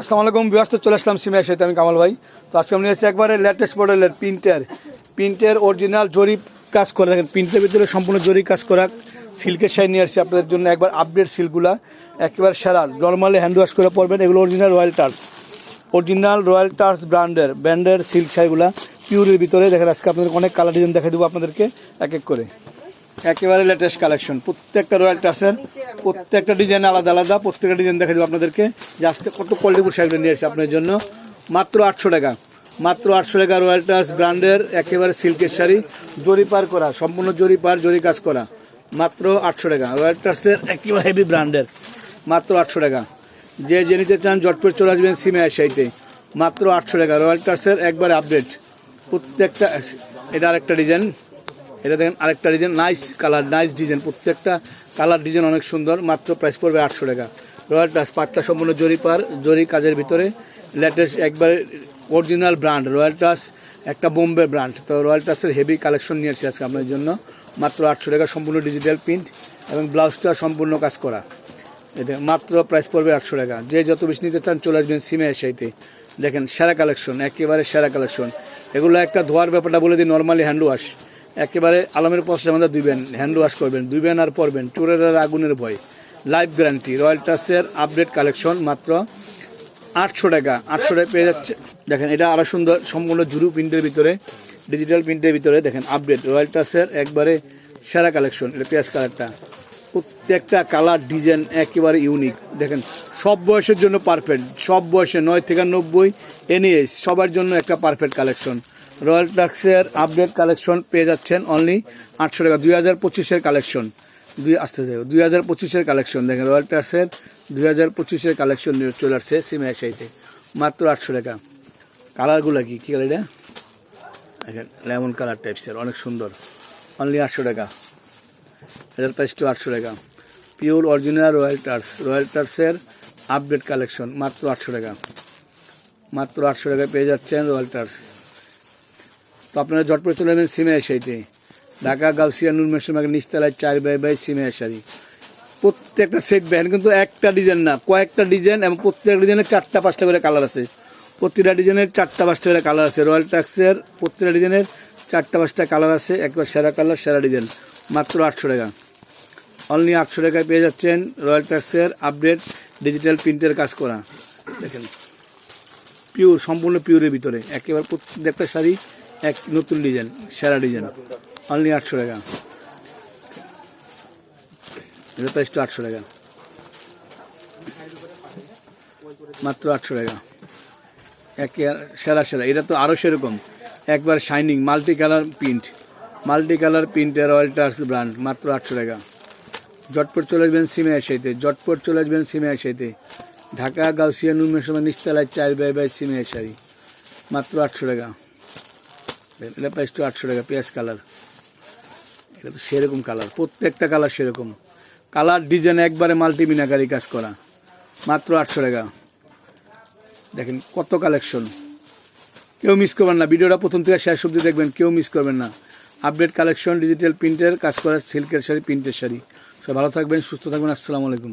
আসসালামু আলাইকুম ব্যস্ত চলে আসলাম সিমিয়ার সাথে আমি কামাল ভাই। তো আজকে আমি নিয়েছি একবারে লেটেস্ট মডেলের প্রিন্টের প্রিন্টের অরিজিনাল জরিপ কাজ করে। দেখেন প্রিন্টের ভিতরে সম্পূর্ণ জরি কাজ করা। সিল্কের শাড়ি নিয়ে আসছি আপনাদের জন্য। একবার আপডেট সিল্কগুলা একেবারে সারা। নর্মালি হ্যান্ড ওয়াশ করে পড়বেন এগুলো original Royal Touch original Royal Touch ব্র্যান্ডের ব্র্যান্ডের সিল্ক শাড়িগুলা। পিউরের ভিতরে। দেখেন, আজকে আপনাদের অনেক কালার ডিজাইন দেখে দেবো আপনাদেরকে। এক এক করে। একেবারে লেটেস্ট কালেকশন প্রত্যেকটা রয়্যাল টার্সের প্রত্যেকটা ডিজাইন আলাদা আলাদা, প্রত্যেকটা ডিজাইন দেখা দেবো আপনাদেরকে। যে আজকে কত কোয়ালিটিফুল শাড়িগুলো নিয়ে আপনার জন্য। মাত্র আটশো টাকা। মাত্র আটশো টাকা রয়্যাল টার্স ব্র্যান্ডের একেবারে সিল্কের শাড়ি। জরি পার করা, সম্পূর্ণ জরি পার, জরি কাজ করা। মাত্র আটশো টাকা। রয়্যাল টার্সের একেবারে হেভি ব্র্যান্ডের মাত্র আটশো টাকা। যে যে নিতে চান জটপট চলে আসবেন সিমে শাড়িতে মাত্র আটশো টাকা। রয়্যাল টার্সের একবার আপডেট প্রত্যেকটা, এটা আরেকটা ডিজাইন এটা দেখেন আরেকটা design nice colour nice design প্রত্যেকটা কালার ডিজাইন অনেক সুন্দর, মাত্র প্রাইস পড়বে আটশো টাকা। রয়্যাল টাচ পাটটা সম্পূর্ণ জরি পার, জরি কাজের ভিতরে। লেটেস্ট একবার অরিজিনাল ব্র্যান্ড রয়্যাল টাচ একটা বোম্বে ব্র্যান্ড তো রয়্যাল টাচের হেভি কালেকশন নিয়ে আসছি আজকে আপনার জন্য। মাত্র আটশো টাকা, সম্পূর্ণ ডিজিটাল প্রিন্ট এবং ব্লাউজটা সম্পূর্ণ কাজ করা। এটা মাত্র প্রাইস পড়বে আটশো টাকা। যে যত বেশি নিতে চান, চলে আসবেন সিমে এসাইতে দেখেন, সেরা কালেকশন একেবারে সেরা কালেকশন এগুলো একটা ধোয়ার ব্যাপারটা বলে দিই নর্মালি হ্যান্ড ওয়াশ একেবারে আলমের পশ্চাৎ মধ্যে দুইবেন হ্যান্ড ওয়াশ করবেন, দুইবেন আর পরবেন। চোরের আর আগুনের ভয়। লাইফ গ্যারান্টি রয়্যাল টাচের আপডেট কালেকশন মাত্র আটশো টাকা। আটশো টাকা পেয়ে যাচ্ছে। দেখেন, এটা আরও সুন্দর, সম্পূর্ণ জুরু প্রিন্টের ভিতরে ডিজিটাল প্রিন্টের ভিতরে। দেখেন আপডেট রয়্যাল টাচের একবারে সেরা কালেকশন এটা পেঁয়াজ কালারটা প্রত্যেকটা কালার ডিজাইন একেবারে ইউনিক দেখেন, সব বয়সের জন্য পারফেক্ট সব বয়সে নয় থেকে নব্বই, এনএস, সবার জন্য একটা পারফেক্ট কালেকশন রয়্যাল টাক্সের আপডেট কালেকশন পেয়ে যাচ্ছেন অনলি আটশো টাকা, দুই হাজার পঁচিশের কালেকশন। দুই, আসতে যাবে দুই হাজার পঁচিশের কালেকশন। দেখেন, রয়্যাল টাক্সের দুই হাজার পঁচিশের কালেকশন চলে আসছে সিমে সাইতে মাত্র আটশো টাকা। কালারগুলো কি? কী কালার এটা? দেখেন, লেমন কালার টাইপসের, অনেক সুন্দর। অনলি আটশো টাকা। এটার প্রাইস টু আটশো টাকা। পিওর অরিজিনাল রয়্যাল টার্স রয়্যাল টার্সের আপডেট কালেকশন, মাত্র আটশো টাকা। মাত্র আটশো টাকায় পেয়ে যাচ্ছেন রয়্যাল টার্স তো আপনারা ঝটপট চলে যাবেন সিমে এসাইতে ঢাকা, গাউসিয়া, নুর মেশমাকে নিচতলায় চার বাই বাই, সিমে এসারি প্রত্যেকটা সেট ব্যান্ড কিন্তু একটা ডিজাইন না, কয়েকটা ডিজাইন এবং প্রত্যেকটা ডিজাইনের চারটা পাঁচটা করে কালার আছে। প্রতিটা ডিজাইনের চারটা পাঁচটা করে কালার আছে। রয়্যাল ট্যাক্সের প্রত্যেকটা ডিজাইনের চারটা পাঁচটা কালার আছে, একবার সেরা কালার, সেরা ডিজাইন। মাত্র আটশো টাকা। অনলি আটশো টাকায় পেয়ে যাচ্ছেন রয়্যাল ট্যাক্সের আপডেট ডিজিটাল প্রিন্টের কাজ করা। দেখেন। পিওর, সম্পূর্ণ পিওরের ভিতরে। একেবারে প্রত্যেকটা শাড়ি এক নতুন ডিজাইন, সেরা ডিজাইন। অনলি আটশো টাকা। এটা প্রাইসটা আটশো টাকা। মাত্র আটশো টাকা। একে সেরা সেরা। এটা তো আরও সেরকম। একবার shining multi colour print multi colour প্রিন্টের রয়্যাল টার্স ব্র্যান্ড মাত্র আটশো টাকা। জটপট চলে আসবেন সিমে এসাইতে। জটপট চলে আসবেন সিমে এসাইতে। ঢাকা, গাউসিয়া নুমের সময় চার বাই বাই সিমে এসারি মাত্র আটশো টাকা। এটা প্রাইস তো আটশো টাকা, পেঁয়াজ কালার। এটা তো সেরকম কালার, প্রত্যেকটা কালার সেরকম। কালার, ডিজাইন একবারে মাল্টি মিনাকারি কাজ করা। মাত্র আটশো টাকা। দেখেন কত কালেকশন। কেউ মিস করবেন না, ভিডিওটা প্রথম থেকে শেষ অবধি দেখবেন, কেউ মিস করবেন না। আপডেট কালেকশন ডিজিটাল প্রিন্টের কাজ করা সিল্কের শাড়ি প্রিন্টের শাড়ি। সব ভালো থাকবেন, সুস্থ থাকবেন, আসসালামু আলাইকুম।